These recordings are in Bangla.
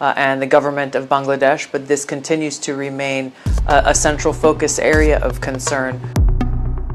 uh, and the government of Bangladesh, but this continues to remain a, a central focus area of concern.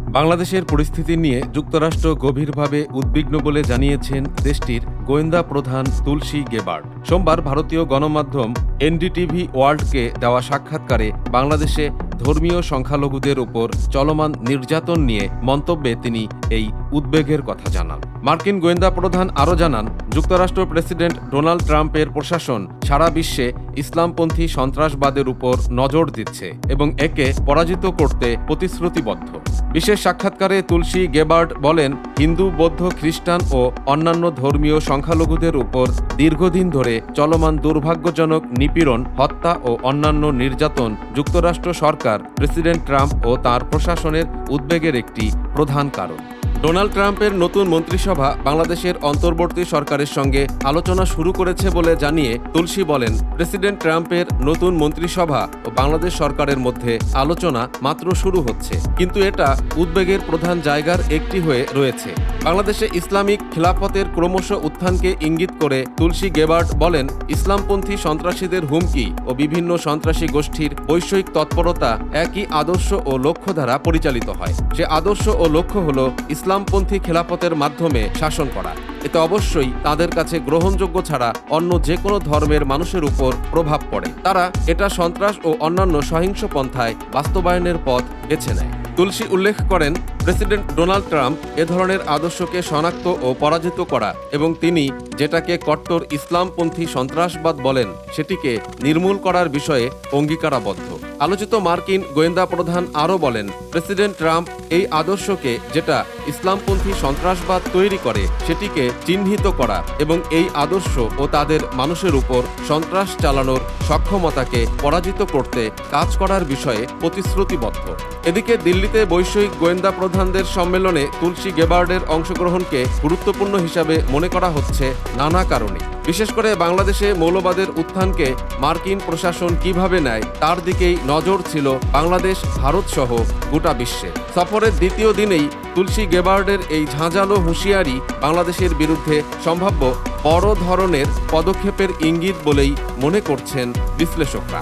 বাংলাদেশের পরিস্থিতি নিয়ে যুক্তরাষ্ট্র গভীরভাবে উদ্বিগ্ন বলে জানিয়েছেন দেশটির গোয়েন্দা প্রধান তুলসী গেবার্ড সোমবার ভারতীয় গণমাধ্যম এনডিটিভি ওয়ার্ল্ডকে দেওয়া সাক্ষাৎকারে বাংলাদেশে ধর্মীয় সংখ্যালঘুদের উপর চলমান নির্যাতন নিয়ে মন্তব্যে তিনি এই উদ্বেগের কথা জানান। মার্কিন গোয়েন্দা প্রধান আরও জানান, যুক্তরাষ্ট্র প্রেসিডেন্ট ডোনাল্ড ট্রাম্পের প্রশাসন সারা বিশ্বে ইসলামপন্থী সন্ত্রাসবাদের উপর নজর দিচ্ছে এবং একে পরাজিত করতে প্রতিশ্রুতিবদ্ধ। বিশেষ সাক্ষাৎকারে তুলসী গেবার্ড বলেন, হিন্দু, বৌদ্ধ, খ্রিস্টান ও অন্যান্য ধর্মীয় সংখ্যালঘুদের উপর দীর্ঘদিন ধরে চলমান দুর্ভাগ্যজনক নিপীড়ন, হত্যা ও অন্যান্য নির্যাতন যুক্তরাষ্ট্র সরকার, প্রেসিডেন্ট ট্রাম্প ও তার প্রশাসনের উদ্বেগের একটি প্রধান কারণ। ডোনাল্ড ট্রাম্পের নতুন মন্ত্রিসভা বাংলাদেশের অন্তর্বর্তী সরকারের সঙ্গে আলোচনা শুরু করেছে বলে জানিয়ে তুলসী বলেন, প্রেসিডেন্ট ট্রাম্পের নতুন মন্ত্রিসভা ও বাংলাদেশ সরকারের মধ্যে আলোচনা মাত্র শুরু হচ্ছে। কিন্তু এটা উদ্বেগের প্রধান জায়গার একটি হয়ে রয়েছে। বাংলাদেশে ইসলামিক খিলাফতের ক্রমশ উত্থানকে ইঙ্গিত করে তুলসী গেবার্ট বলেন, ইসলামপন্থী সন্ত্রাসীদের হুমকি ও বিভিন্ন সন্ত্রাসী গোষ্ঠীর বৈষয়িক তৎপরতা একই আদর্শ ও লক্ষ্য দ্বারা পরিচালিত হয়। সে আদর্শ ও লক্ষ্য হল ইসলামপন্থী খেলাফতের মাধ্যমে শাসন করা। এতে অবশ্যই তাদের কাছে গ্রহণযোগ্য ছাড়া অন্য যে কোনো ধর্মের মানুষের উপর প্রভাব পড়ে। তারা এটা সন্ত্রাস ও অন্যান্য সহিংস পন্থায় বাস্তবায়নের পথ বেছে নেয়। তুলসী উল্লেখ করেন, প্রেসিডেন্ট ডোনাল্ড ট্রাম্প এ ধরনের আদর্শকে শনাক্ত ও পরাজিত করা এবং তিনি যেটাকে কট্টর ইসলামপন্থী সন্ত্রাসবাদ বলেন, সেটিকে নির্মূল করার বিষয়ে অঙ্গীকারাবদ্ধ। আলোচিত মার্কিন গোয়েন্দা প্রধান আরও বলেন, প্রেসিডেন্ট ট্রাম্প এই আদর্শকে যেটা ইসলামপন্থী সন্ত্রাসবাদ তৈরি করে, সেটিকে চিহ্নিত করা এবং এই আদর্শ ও তাদের মানুষের উপর সন্ত্রাস চালানোর সক্ষমতাকে পরাজিত করতে কাজ করার বিষয়ে প্রতিশ্রুতিবদ্ধ। এদিকে দিল্লিতে বৈষয়িক গোয়েন্দা প্রধানদের সম্মেলনে তুলসী গেবার্ডের অংশগ্রহণকে গুরুত্বপূর্ণ হিসাবে মনে করা হচ্ছে নানা কারণে। বিশেষ করে বাংলাদেশে মৌলবাদের উত্থানকে মার্কিন প্রশাসন কীভাবে নেয়, তার দিকেই নজর ছিল বাংলাদেশ, ভারত সহ গোটা বিশ্বে। সফরের দ্বিতীয় দিনেই তুলসী গেবার্ডের এই ঝাঁঝালো হুঁশিয়ারি বাংলাদেশের বিরুদ্ধে সম্ভাব্য বড় ধরনের পদক্ষেপের ইঙ্গিত বলেই মনে করছেন বিশ্লেষকরা।